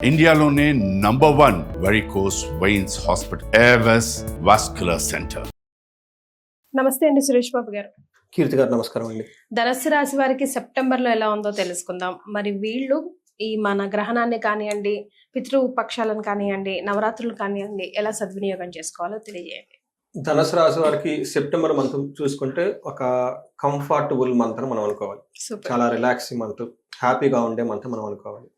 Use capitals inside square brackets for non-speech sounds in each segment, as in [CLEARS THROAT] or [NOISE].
ఇండియాలోనే number one varicose veins hospital Avis vascular center నమస్తే అండి సురేష్ బాబు గారు. కీర్తి గారు నమస్కారం అండి. ధనస్సు రాశి వారికి సెప్టెంబర్లో ఎలా ఉందో తెలుసుకుందాం. మరి వీళ్ళు ఈ మన గ్రహణాన్ని కానివ్వండి పితృపక్షాలను కానివ్వండి నవరాత్రులు కానివ్వండి ఎలా సద్వినియోగం చేసుకోవాలో తెలియజేయండి. ధనుసు రాశి వారికి సెప్టెంబర్ మంత్ చూసుకుంటే ఒక కంఫర్టబుల్ మంత్ అని మనం అనుకోవాలి. చాలా రిలాక్సింగ్ మంత్ హ్యాపీగా ఉండే మంత్ మనం అనుకోవాలి.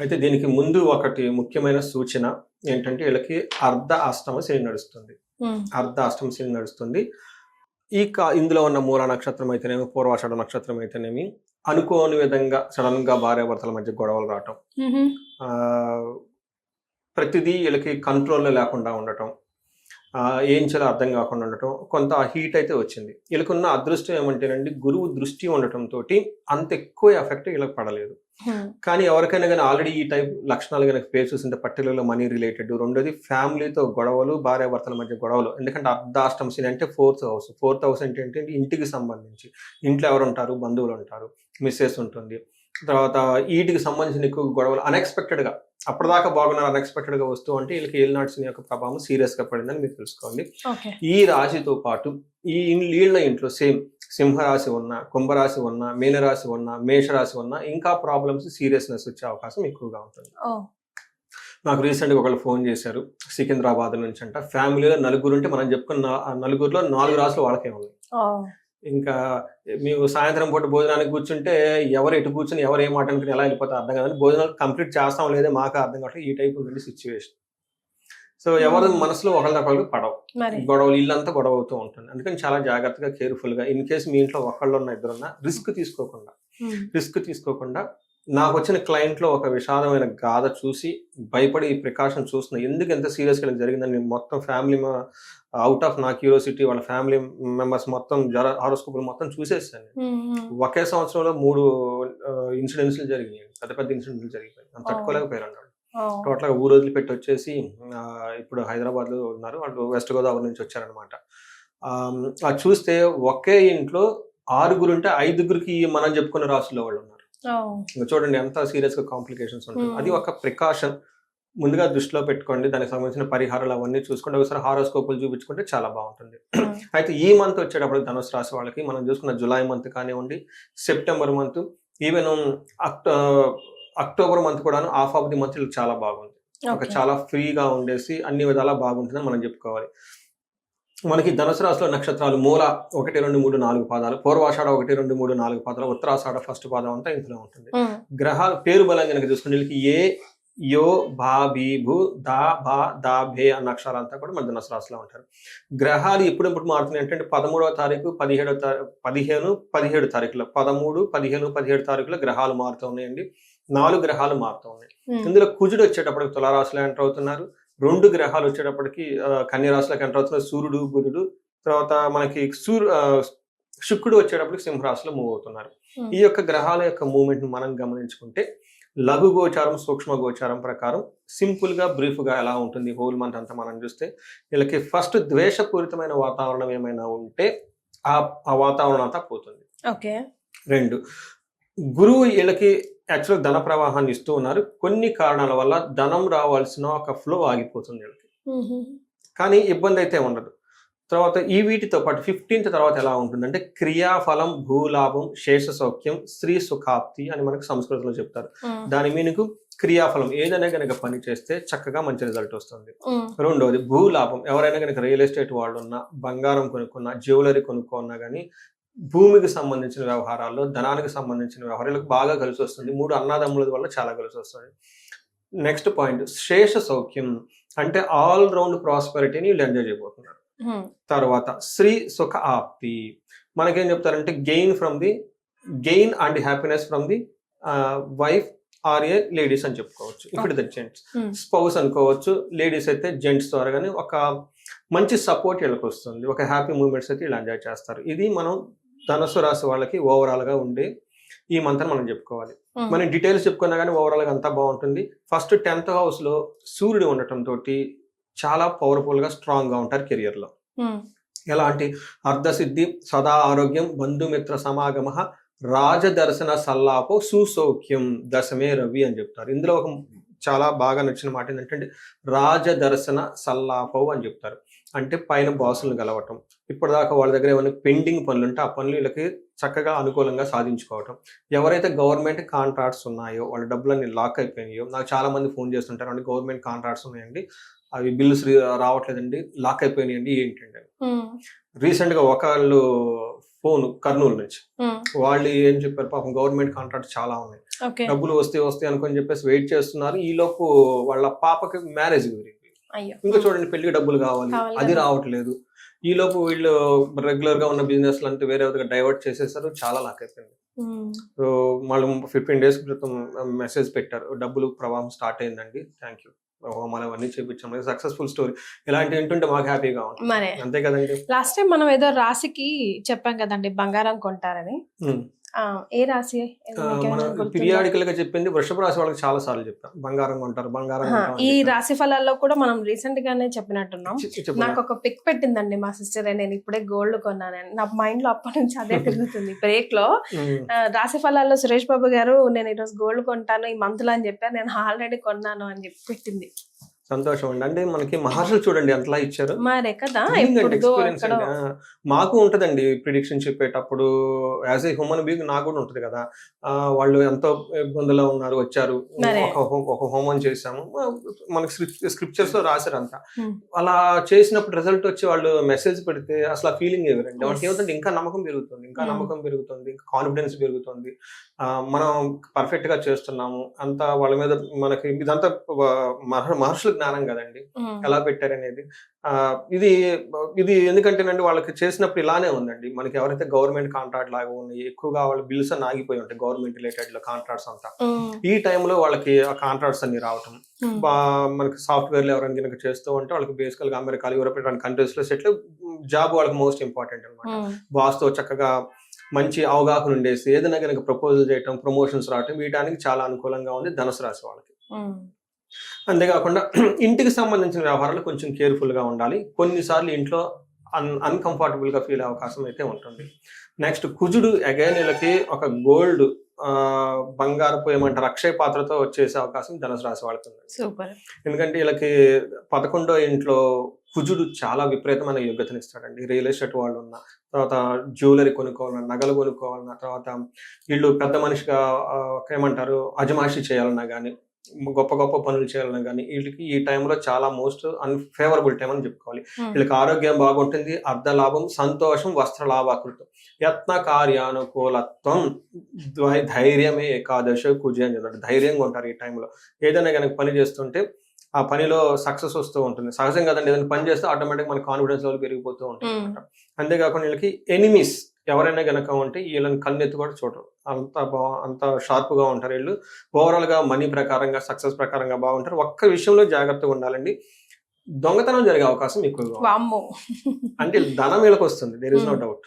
అయితే దీనికి ముందు ఒకటి ముఖ్యమైన సూచన ఏంటంటే వీళ్ళకి అర్ధ అష్టమ శని నడుస్తుంది. అర్ధ అష్టమ శని నడుస్తుంది. ఈ కా ఇందులో ఉన్న మూల నక్షత్రం అయితేనేమి పూర్వాషాఢ నక్షత్రం అయితేనేమి అనుకోని విధంగా సడన్గా భార్యాభర్తల మధ్య గొడవలు రావటం. ప్రతిదీ వీళ్ళకి కంట్రోల్లో లేకుండా ఉండటం. ఏం చేయాలో అర్థం కాకుండా ఉండటం కొంత హీట్ అయితే వచ్చింది. వీళ్ళకున్న అదృష్టం ఏమంటేనండి గురువు దృష్టి ఉండటంతో అంత ఎక్కువ ఎఫెక్ట్ వీళ్ళకి పడలేదు. కానీ ఎవరికైనా కానీ ఆల్రెడీ ఈ టైప్ లక్షణాలు కనుక పేరు చూస్తుంటే పర్టికులర్గా మనీ రిలేటెడ్ రెండోది ఫ్యామిలీతో గొడవలు భార్యాభర్తల మధ్య గొడవలు. ఎందుకంటే అర్ధాష్టమ శని అంటే ఫోర్త్ హౌస్. ఫోర్త్ హౌస్ అంటే ఏంటంటే ఇంటికి సంబంధించి. ఇంట్లో ఎవరు ఉంటారు? బంధువులు ఉంటారు. మిస్సెస్ ఉంటుంది. తర్వాత వీటికి సంబంధించిన ఎక్కువ గొడవలు unexpected గా. అప్పటిదాకా బాగున్నారు unexpected గా వస్తూ అంటే వీళ్ళకి ఏలినాటి శని యొక్క ప్రభావం serious గా పడిందని మీరు తెలుసుకోండి. ఈ రాశితో పాటు ఈ వీళ్ళ ఇంట్లో సేమ్ సింహరాశి ఉన్న కుంభరాశి ఉన్న మీనరాశి ఉన్న మేషరాశి ఉన్న ఇంకా ప్రాబ్లమ్స్ సీరియస్నెస్ వచ్చే అవకాశం ఎక్కువగా ఉంటుంది. నాకు రీసెంట్గా ఒకళ్ళు ఫోన్ చేశారు సికింద్రాబాద్ నుంచి అంట. ఫ్యామిలీలో నలుగురు ఉంటే మనం చెప్పుకున్న నలుగురిలో నాలుగు రాసులు వాళ్ళకే ఉన్నాయి. ఇంకా మేము సాయంత్రం పూట భోజనానికి కూర్చుంటే ఎవరు ఎటు కూర్చుని ఎవరు ఏం మాట్లాడుకుని ఎలా వెళ్ళిపోతే అర్థం కాదని భోజనాలు కంప్లీట్ చేస్తాం లేదే మాకు అర్థం కావట్లేదు. ఈ టైప్ ఉంటుంది సిచ్యువేషన్ సో ఎవరి మనసులో ఒకళ్ళ ఒకళ్ళు పడవు. గొడవలు ఇల్లంతా గొడవ అవుతూ ఉంటుంది. అందుకని చాలా జాగ్రత్తగా కేర్ఫుల్గా ఇన్ కేసు మీ ఇంట్లో ఒకళ్ళు ఉన్న ఇద్దరున్నా రిస్క్ తీసుకోకుండా ఉమ్, రిస్క్ తీసుకోకుండా నాకు వచ్చిన క్లయింట్లో ఒక విషాదమైన గాథ చూసి భయపడి ఈ ప్రికాషన్ చూస్తున్నా. ఎందుకు ఎంత సీరియస్గా జరిగిందని నేను మొత్తం ఫ్యామిలీ అవుట్ ఆఫ్ నా క్యూరియాసిటీ వాళ్ళ ఫ్యామిలీ మెంబర్స్ మొత్తం జర హారోస్కోపులు మొత్తం చూసేసాను ఒకే సంవత్సరంలో మూడు ఇన్సిడెంట్స్ జరిగినాయి. పెద్ద పెద్ద ఇన్సిడెంట్స్ జరిగిపోయాయి అంత తట్టుకోలేకపోయారు టోటల్గా ఊరు వదిలిపెట్టి వచ్చేసి ఇప్పుడు హైదరాబాద్లో ఉన్నారు. వాళ్ళు వెస్ట్ గోదావరి నుంచి వచ్చారనమాట అది చూస్తే ఒకే ఇంట్లో ఆరుగురు ఉంటే ఐదుగురికి మనం చెప్పుకున్న రాసుల్లో వాళ్ళు ఉన్నారు. చూడండి ఎంత సీరియస్గా కాంప్లికేషన్స్ ఉంటుంది. అది ఒక ప్రికాషన్. ముందుగా దృష్టిలో పెట్టుకోండి దానికి సంబంధించిన పరిహారాలు అవన్నీ చూసుకోండి ఒకసారి హారోస్కోపులు చూపించుకుంటే చాలా బాగుంటుంది. [CLEARS THROAT] అయితే ఈ మంత్ వచ్చేటప్పుడు ధనుసు రాశి వాళ్ళకి మనం చూసుకున్న జూలై మంత్ కానివ్వండి September month even octo October month కూడా హాఫ్ ఆఫ్ ది మంత్ చాలా బాగుంది. ఒక. చాలా ఫ్రీగా ఉండేసి అన్ని విధాలా బాగుంటుందని మనం చెప్పుకోవాలి. మనకి ధనుసు రాశిలో నక్షత్రాలు మూల ఒకటి రెండు మూడు నాలుగు పాదాలు పూర్వాషాఢ ఒకటి రెండు మూడు నాలుగు పాదాలు ఉత్తరాషాఢ ఫస్ట్ పాదం అంతా ఇందులో ఉంటుంది. గ్రహాలు పేరు బలం కనుక చూసుకుని వీళ్ళకి ఏ యో భా భీ భూ దా భా దా భే అన్న అక్షరాలంతా కూడా మన ధనుసు రాశిలో ఉంటారు. గ్రహాలు ఎప్పుడెప్పుడు మారుతున్నాయి అంటే పదమూడవ తారీఖు పదిహేడవ తారీఖు పదిహేను పదిహేడు తారీఖులో పదమూడు పదిహేను పదిహేడు తారీఖులో గ్రహాలు మారుతూ ఉన్నాయండి. నాలుగు గ్రహాలు మారుతూ ఉన్నాయి. ఇందులో కుజుడు వచ్చేటప్పటికి తులారాశిలో ఎంటర్ అవుతున్నారు. రెండు గ్రహాలు వచ్చేటప్పటికి ఆ, కన్య రాశిలోకి ఎంటర్ అవుతున్నారు సూర్యుడు బుధుడు తర్వాత మనకి సూర్యు ఆ, శుక్రుడు వచ్చేటప్పటికి సింహరాశిలో మూవ్ అవుతున్నారు. ఉమ్, ఈ యొక్క గ్రహాల యొక్క మూమెంట్ మనం గమనించుకుంటే లఘు గోచారం సూక్ష్మ గోచారం ప్రకారం సింపుల్గా బ్రీఫ్గా ఎలా ఉంటుంది హోల్ మంత్ అంతా మనం చూస్తే వీళ్ళకి ఫస్ట్ ద్వేషపూరితమైన వాతావరణం ఏమైనా ఉంటే ఆ ఆ వాతావరణం అంతా పోతుంది. ఓకే. రెండు గురువు వీళ్ళకి యాక్చువల్ ధన ప్రవాహాన్ని ఇస్తూ ఉన్నారు. కొన్ని కారణాల వల్ల ధనం రావాల్సిన ఒక ఫ్లో ఆగిపోతుంది వీళ్ళకి. కానీ ఇబ్బంది అయితే ఉండదు. తర్వాత ఈ వీటితో పాటు ఫిఫ్టీన్త్ తర్వాత ఎలా ఉంటుందంటే క్రియాఫలం భూలాభం శేష సౌఖ్యం స్త్రీ సుఖాప్తి అని మనకు సంస్కృతంలో చెప్తారు. దాని మీనింగ్ క్రియాఫలం ఏదైనా కనుక పని చేస్తే చక్కగా మంచి రిజల్ట్ వస్తుంది. రెండవది భూలాభం. ఎవరైనా కనుక రియల్ ఎస్టేట్ వాళ్ళు ఉన్నా బంగారం కొనుక్కున్నా జ్యువెలరీ కొనుక్కున్నా కానీ భూమికి సంబంధించిన వ్యవహారాల్లో ధనానికి సంబంధించిన వ్యవహారాలకు బాగా కలిసి వస్తుంది. మూడు అన్నదమ్ముల వల్ల చాలా కలిసి వస్తుంది. నెక్స్ట్ పాయింట్ శేష సౌఖ్యం అంటే ఆల్ రౌండ్ ప్రాస్పెరిటీని వీళ్ళు ఎంజాయ్ చేయబోతున్నారు. ఉమ్, తర్వాత శ్రీ సుఖ ఆప్తి. మనకేం చెప్తారంటే gain from the gain and happiness from the wife or a ladies అని చెప్పుకోవచ్చు. ఇప్పుడు ద జెంట్స్ స్పౌస్ అనుకోవచ్చు. లేడీస్ అయితే జెంట్స్ ద్వారా కానీ ఒక మంచి సపోర్ట్ వీళ్ళకి వస్తుంది. ఒక హ్యాపీ మూమెంట్స్ అయితే వీళ్ళు ఎంజాయ్ చేస్తారు. ఇది మనం ధనుసు రాశి వాళ్ళకి ఓవరాల్గా ఉండే ఈ మంత్ మనం చెప్పుకోవాలి. మనం డీటెయిల్స్ చెప్పుకున్నా కానీ ఓవరాల్గా అంతా బాగుంటుంది. ఫస్ట్ టెన్త్ హౌస్లో సూర్యుడు ఉండటం తోటి చాలా పవర్ఫుల్గా స్ట్రాంగ్గా ఉంటారు కెరియర్లో. ఎలాంటి అర్ధసిద్ధి సదా ఆరోగ్యం బంధుమిత్ర సమాగమ రాజదర్శన సల్లాపో సుసౌఖ్యం దశమే రవి అని చెప్తారు. ఇందులో ఒక చాలా బాగా నచ్చిన మాట ఏంటంటే రాజదర్శన సల్లాపవు అని చెప్తారు. అంటే పైన బాసులను గెలవటం ఇప్పటిదాకా వాళ్ళ దగ్గర ఏమైనా పెండింగ్ పనులు ఉంటే ఆ పనులు వీళ్ళకి చక్కగా అనుకూలంగా సాధించుకోవటం. ఎవరైతే గవర్నమెంట్ కాంట్రాక్ట్స్ ఉన్నాయో వాళ్ళ డబ్బులన్నీ లాక్ అయిపోయినాయో నాకు చాలా మంది ఫోన్ చేస్తుంటారు అంటే గవర్నమెంట్ కాంట్రాక్ట్స్ ఉన్నాయండి అవి బిల్స్ రావట్లేదండి లాక్ అయిపోయినాయండి ఏంటండి అని. ఉమ్, రీసెంట్గా ఒకళ్ళు ఫోన్ కర్నూలు నుంచి. వాళ్ళు ఏం చెప్పారు? పాపం గవర్నమెంట్ కాంట్రాక్ట్ చాలా ఉన్నాయి. డబ్బులు వస్తే వస్తాయి అనుకొని చెప్పేసి వెయిట్ చేస్తున్నారు. ఈ లోపు వాళ్ళ పాపకి మ్యారేజ్ కుదిరింది ఇంకా చూడండి పెళ్ళికి డబ్బులు కావాలి. అది. రావట్లేదు. ఈ లోపు వీళ్ళు రెగ్యులర్గా ఉన్న బిజినెస్ అంతా వేరే విధంగా డైవర్ట్ చేసేసారు. చాలా లాక్ అయిపోయింది. సో వాళ్ళు ఫిఫ్టీన్ డేస్ క్రితం మెసేజ్ పెట్టారు. డబ్బులు ప్రవాహం స్టార్ట్ అయిందండి. థ్యాంక్ యూ మనం అవన్నీ చేపించాం. సక్సెస్ఫుల్ స్టోరీ ఇలాంటి వింటుంటే మాకు హ్యాపీగా ఉంటుంది. అంతే కదండి. లాస్ట్ టైం మనం ఏదో రాశికి చెప్పాం కదండి బంగారం కొంటారని. ఏ రాశి? పిరియాడికల్గా చెప్పింది వృషభ రాశి వాళ్ళకి చాలా సార్లు చెప్పాం. బంగారం కొంటారు బంగారం ఈ. రాశి ఫలాల్లో కూడా మనం రీసెంట్ గానే చెప్పినట్టున్నాం నాకు ఒక పిక్ పెట్టిందండి మా సిస్టర్ నేను ఇప్పుడే గోల్డ్ కొన్నానని. నా మైండ్లో అప్పటి నుంచి అదే [LAUGHS] తిరుగుతుంది బ్రేక్లో రాశి ఫలాల్లో సురేష్ బాబు గారు నేను ఈరోజు గోల్డ్ కొంటాను ఈ మంత్లో అని చెప్పారు. నేను ఆల్రెడీ కొన్నాను అని చెప్పి పెట్టింది. సంతోషం అండి. అంటే మనకి మహర్షులు చూడండి ఎంతలా ఇచ్చారు. మరే కదా. ఆ, మాకు ఉంటదండి ప్రిడిక్షన్ చెప్పేటప్పుడు. యాజ్ ఏ హ్యూమన్ బీయింగ్ నాకు కూడా ఉంటది కదా. వాళ్ళు ఎంతో ఇబ్బందులో ఉన్నారు వచ్చారు. ఒక హోమం చేసాము మనకి స్క్రిప్చర్స్లో రాశారు అంతా. అలా చేసినప్పుడు రిజల్ట్ వచ్చి వాళ్ళు మెసేజ్ పెడితే అసలు ఆ ఫీలింగ్ ఎవరండి? వాళ్ళకి ఏమవుతుంది ఇంకా నమ్మకం పెరుగుతుంది ఇంకా. నమ్మకం పెరుగుతుంది ఇంకా కాన్ఫిడెన్స్ పెరుగుతుంది. మనం పర్ఫెక్ట్గా చేస్తున్నాము. అంతా వాళ్ళ మీద మనకి ఇదంతా వ- మహ- మహర్షుల జ్ఞానం కదండి. ఎలా పెట్టారనేది. ఆ, ఇది ఇది ఎందుకంటేనండి వాళ్ళకి చేసినప్పుడు ఇలానే ఉందండి. మనకి ఎవరైతే గవర్నమెంట్ కాంట్రాక్ట్ లాగా ఉన్నాయి ఎక్కువగా వాళ్ళ బిల్స్ అని ఆగిపోయి ఉంటాయి గవర్నమెంట్ రిలేటెడ్లో కాంట్రాక్ట్స్ అంతా. ఈ టైంలో వాళ్ళకి ఆ కాంట్రాక్ట్స్ అన్ని రావటం మనకి సాఫ్ట్వేర్లు ఎవరైనా కనుక చేస్తూ ఉంటే వాళ్ళకి బేసికల్గా అమెరికా యూరోప్ ఇలాంటి కంట్రీస్లో సెటిల్ జాబ్ వాళ్ళకి మోస్ట్ ఇంపార్టెంట్ అనమాట ఉమ్, బాస్తో చక్కగా మంచి అవగాహన ఉండేసి ఏదైనా కనుక ప్రపోజల్ చేయటం ప్రమోషన్స్ రావటం వీటానికి చాలా అనుకూలంగా ఉంది ధనుసు రాశి వాళ్ళకి. అంతేకాకుండా [CLEARS THROAT] ఇంటికి సంబంధించిన వ్యవహారాలు కొంచెం కేర్ఫుల్గా ఉండాలి. కొన్నిసార్లు ఇంట్లో అన్ అన్కంఫర్టబుల్గా ఫీల్ అవకాశం అయితే ఉంటుంది. నెక్స్ట్ కుజుడు అగైన్ వీళ్ళకి ఒక గోల్డ్ బంగారపు ఏమంటారు అక్షయ పాత్రతో వచ్చేసే అవకాశం ధనుసు రాశి ఉంది. సూపర్. ఎందుకంటే వీళ్ళకి పదకొండో ఇంట్లో కుజుడు చాలా విపరీతమైన యోగ్యతను ఇస్తాడండి రియల్ ఎస్టేట్ వాళ్ళు ఉన్న తర్వాత జ్యువెలరీ కొనుక్కోవాలన్నా నగలు కొనుక్కోవాలన్నా తర్వాత వీళ్ళు పెద్ద మనిషిగా ఏమంటారు అజమాషి చేయాలన్నా కానీ గొప్ప గొప్ప పనులు చేయాలన్నా కానీ వీళ్ళకి ఈ టైంలో చాలా మోస్ట్ అన్ఫేవరబుల్ టైం అని చెప్పుకోవాలి. వీళ్ళకి ఆరోగ్యం బాగుంటుంది అర్ధ లాభం సంతోషం వస్త్ర లాభాకృతం యత్న కార్యానుకూలత్వం ధైర్యమే ఏకాదశ కుజ అని చెప్తాడు ధైర్యంగా ఉంటారు ఈ టైంలో ఏదైనా కనుక పని చేస్తుంటే ఆ పనిలో సక్సెస్ వస్తూ ఉంటుంది. సహజం కదండి ఏదైనా పని చేస్తే ఆటోమేటిక్ మన కాన్ఫిడెన్స్ లెవెల్ పెరిగిపోతూ ఉంటుంది. అనమాట అంతేకాకుండా వీళ్ళకి ఎనిమీస్ ఎవరైనా గనక ఉంటే వీళ్ళని కన్నెత్తి కూడా చూడరు. అంత బా అంత షార్ప్గా ఉంటారు వీళ్ళు. ఓవరాల్గా మనీ ప్రకారంగా సక్సెస్ ప్రకారంగా బాగుంటారు. ఒక్క విషయంలో జాగ్రత్తగా ఉండాలండి. దొంగతనం జరిగే అవకాశం ఎక్కువగా అంటే ధనం వీళ్ళకి వస్తుంది. There is no. డౌట్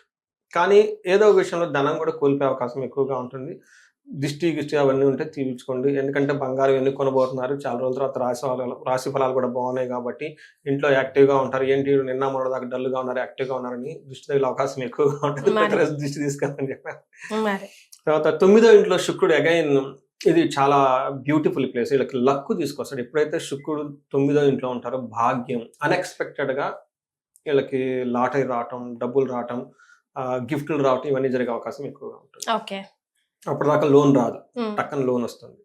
కానీ ఏదో ఒక విషయంలో ధనం కూడా కోల్పోయే అవకాశం ఎక్కువగా ఉంటుంది. దిష్టి గిష్టి అవన్నీ ఉంటే తీర్చుకోండి ఎందుకంటే బంగారం ఎన్ని కొనబోతున్నారు. చాలా రోజుల తర్వాత రాశి ఫలాలు రాశి ఫలాలు కూడా బాగున్నాయి కాబట్టి ఇంట్లో యాక్టివ్గా ఉంటారు. ఏంటి నిన్న మొన్న దాకా డల్గా ఉన్నారు యాక్టివ్గా ఉన్నారని దృష్టి తగిలే అవకాశం ఎక్కువగా ఉంటుంది. దృష్టి తీసుకోవాలని చెప్పారు తర్వాత తొమ్మిదో ఇంట్లో శుక్రుడు అగైన్ ఇది చాలా బ్యూటిఫుల్ ప్లేస్. వీళ్ళకి లక్ తీసుకొస్తాడు. ఎప్పుడైతే శుక్రుడు తొమ్మిదో ఇంట్లో ఉంటారో భాగ్యం. అన్ఎక్స్పెక్టెడ్గా వీళ్ళకి లాటరీ రావటం డబ్బులు రావటం గిఫ్ట్లు రావటం ఇవన్నీ జరిగే అవకాశం ఎక్కువగా ఉంటుంది. ఓకే. అప్పటిదాకా లోన్ రాదు. టక్కన లోన్ వస్తుంది.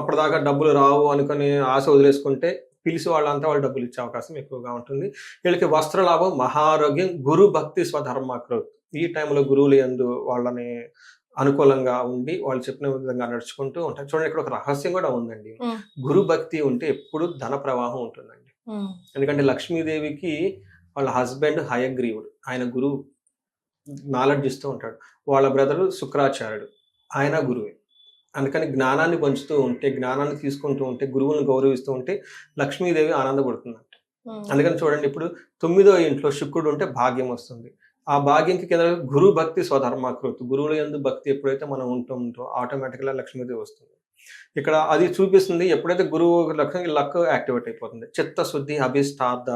అప్పటిదాకా డబ్బులు రావు అనుకుని ఆశ వదిలేసుకుంటే పిలిచి వాళ్ళంతా వాళ్ళు డబ్బులు ఇచ్చే అవకాశం ఎక్కువగా ఉంటుంది. వీళ్ళకి వస్త్ర లాభం మహారోగ్యం గురు భక్తి స్వధర్మకృత్. ఈ టైంలో గురువులు ఎందు వాళ్ళని అనుకూలంగా ఉండి వాళ్ళు చెప్పిన విధంగా నడుచుకుంటూ ఉంటారు. చూడండి ఇక్కడ ఒక రహస్యం కూడా ఉందండి. గురు భక్తి ఉంటే ఎప్పుడు ధన ప్రవాహం ఉంటుందండి. ఎందుకంటే లక్ష్మీదేవికి వాళ్ళ హస్బెండ్ హయగ్రీవుడు. ఆయన గురువు నాలెడ్జ్ ఇస్తూ ఉంటాడు. వాళ్ళ బ్రదరు శుక్రాచార్యుడు. ఆయన గురువే. అందుకని జ్ఞానాన్ని పంచుతూ ఉంటే జ్ఞానాన్ని తీసుకుంటూ ఉంటే గురువులను గౌరవిస్తూ ఉంటే లక్ష్మీదేవి ఆనందపడుతుందంట. ఉమ్, అందుకని చూడండి ఇప్పుడు తొమ్మిదో ఇంట్లో శుక్రుడు ఉంటే భాగ్యం వస్తుంది. ఆ భాగ్యంకి కింద గురు భక్తి స్వధర్మాకృతి. గురువుల ఎందు భక్తి ఎప్పుడైతే మనం ఉంటుందో ఆటోమేటిక్గా లక్ష్మీదేవి వస్తుంది. ఇక్కడ అది చూపిస్తుంది ఎప్పుడైతే గురువు లక్ష్మి లక్ యాక్టివేట్ అయిపోతుంది. చిత్తశుద్ధి అభిష్టార్థ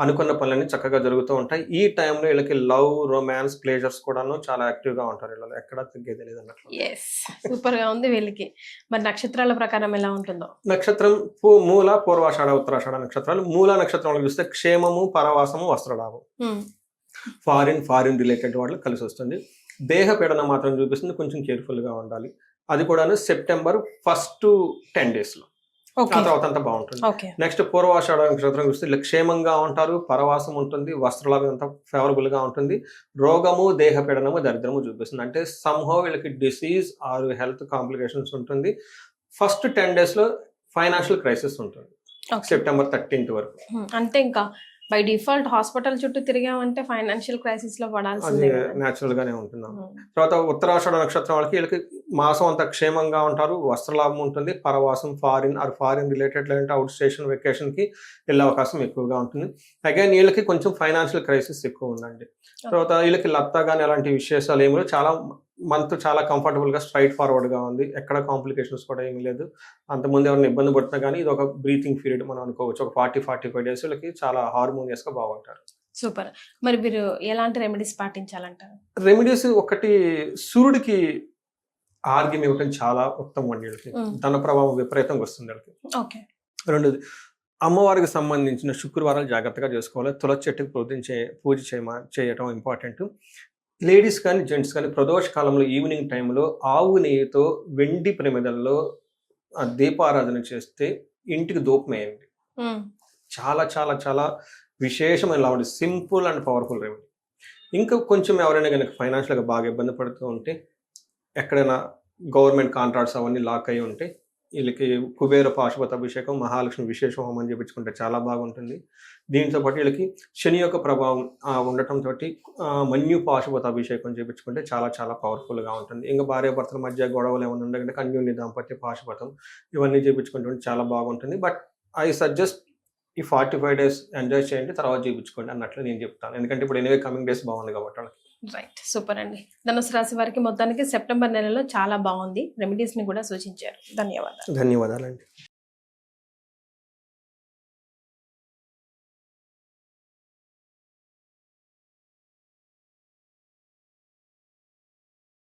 అనుకున్న పనులన్నీ చక్కగా జరుగుతూ ఉంటాయి. ఈ టైంలో వీళ్ళకి లవ్ రొమాన్స్ ప్లేజర్స్ కూడాను చాలా యాక్టివ్గా ఉంటారు. వీళ్ళు ఎక్కడ తగ్గేది లేదు అన్నట్లు. ఎస్ సూపర్గా ఉంది వీళ్ళకి. మరి నక్షత్రాల ప్రకారం ఎలా ఉంటుందో? నక్షత్రం మూల పూర్వాషాఢ ఉత్తరాషాఢ నక్షత్రాలు. మూల నక్షత్రంలో చూస్తే క్షేమము పరవాసము వస్త్రలాభం. ఫారిన్ ఫారిన్ రిలేటెడ్ వాళ్ళు కలిసి వస్తుంది. దేహ పీడన మాత్రం చూపిస్తుంది. కొంచెం కేర్ఫుల్గా ఉండాలి. అది కూడాను సెప్టెంబర్ ఫస్ట్ టెన్ డేస్లో. ఆ తర్వాత అంతా బాగుంటుంది. నెక్స్ట్ పూర్వాషాఢ నక్షత్రం చూస్తే క్షేమంగా ఉంటారు పరవాసం ఉంటుంది వస్త్రలాభం అంతా ఫేవరబుల్గా ఉంటుంది. రోగము దేహ పీడనము దరిద్రము చూపిస్తుంది. అంటే సంహో వీళ్ళకి డిసీజ్ ఆర్ హెల్త్ కాంప్లికేషన్స్ ఉంటుంది. ఫస్ట్ టెన్ డేస్లో ఫైనాన్షియల్ క్రైసిస్ ఉంటుంది. సెప్టెంబర్ థర్టీన్త్ వరకు. అంతే ఇంకా బై డిఫాల్ట్ హాస్పిటల్ చుట్టూ తిరిగామంటే ఫైనాన్షియల్ క్రైసిస్లో పడాల్సిందే కదా. న్యాచురల్ గానే ఉమ్, తర్వాత ఉత్తరాషాఢ నక్షత్రం వాళ్ళకి వీళ్ళకి మాసం అంతా క్షేమంగా ఉంటారు వస్త్రలాభం ఉంటుంది పరవాసం ఫారిన్ ఆర్ ఫారిన్ రిలేటెడ్ లేదంటే అవుట్ స్టేషన్ వెకేషన్కి వెళ్ళే అవకాశం ఎక్కువగా ఉంటుంది. అగైన్ వీళ్ళకి కొంచెం ఫైనాన్షియల్ క్రైసిస్ ఎక్కువ ఉందండి. తర్వాత వీళ్ళకి లత్తా కానీ అలాంటి విశేషాలు ఏమి. చాలా మంత్ చాలా కంఫర్టబుల్గా స్ట్రైట్ ఫార్వర్డ్గా ఉంది. ఎక్కడ కాంప్లికేషన్స్ కూడా ఏమీ లేదు. అంతకుముందు ఎవరైనా ఇబ్బంది పడుతున్నా కానీ ఇది ఒక బ్రీతింగ్ పీరియడ్ మనం అనుకోవచ్చు. ఒక ఫార్టీ ఫార్టీ ఫైవ్ డేస్ వీళ్ళకి చాలా హార్మోనియస్గా బాగుంటారు. సూపర్. మరి మీరు ఎలాంటి రెమెడీస్ పాటించాలంటారు? రెమెడీస్ ఒకటి సూర్యుడికి ఆర్గ్యం ఇవ్వటం చాలా ఉత్తమం అండి వీళ్ళకి. ధన ప్రభావం విపరీతంగా వస్తుంది వీళ్ళకి. ఓకే. రెండోది అమ్మవారికి సంబంధించిన శుక్రవారాలు జాగ్రత్తగా చేసుకోవాలి. తులసి చెట్టుకి పూజ చే పూజ చేయమ చేయటం ఇంపార్టెంట్. లేడీస్ కానీ జెంట్స్ కానీ ప్రదోష కాలంలో ఈవినింగ్ టైంలో ఆవు నెయ్యితో వెండి ప్రమిదల్లో ఆ దీపారాధన చేస్తే ఇంటికి దూపమేయండి. చాలా చాలా చాలా విశేషమైన లాభం సింపుల్ అండ్ పవర్ఫుల్ రెమెడీ. ఇంకా కొంచెం ఎవరైనా కనుక ఫైనాన్షియల్గా బాగా ఇబ్బంది పడుతూ ఉంటే ఎక్కడైనా గవర్నమెంట్ కాంట్రాక్ట్స్ అవన్నీ లాక్ అయి ఉంటే వీళ్ళకి కుబేర పాశుపత అభిషేకం మహాలక్ష్మి విశేష హోమం చేపించుకుంటే చాలా బాగుంటుంది. దీంతో పాటు వీళ్ళకి శని యొక్క ప్రభావం ఉండటం ఉండటంతో మన్యు పాశుపత అభిషేకం చేపించుకుంటే చాలా చాలా పవర్ఫుల్గా ఉంటుంది. ఇంకా భార్యాభర్తల మధ్య గొడవలు ఏమైనా ఉండకంటే అన్యోన్య దాంపత్య పాశుపతం ఇవన్నీ చేపించుకుంటే చాలా బాగుంటుంది. బట్ ఐ సజెస్ట్ ఈ ఫార్టీ ఫైవ్ డేస్ ఎంజాయ్ చేయండి తర్వాత చూపించుకోండి అన్నట్లు నేను చెప్తాను. ఎందుకంటే ఇప్పుడు ఎనివే కమింగ్ డేస్ బాగుంది కాబట్టి వాళ్ళకి. రైట్ సూపర్ అండి. ధనుసు రాశి వారికి మొత్తానికి సెప్టెంబర్ నెలలో చాలా బాగుంది. రెమెడీస్ని కూడా సూచించారు. ధన్యవాదాలు. ధన్యవాదాలండి.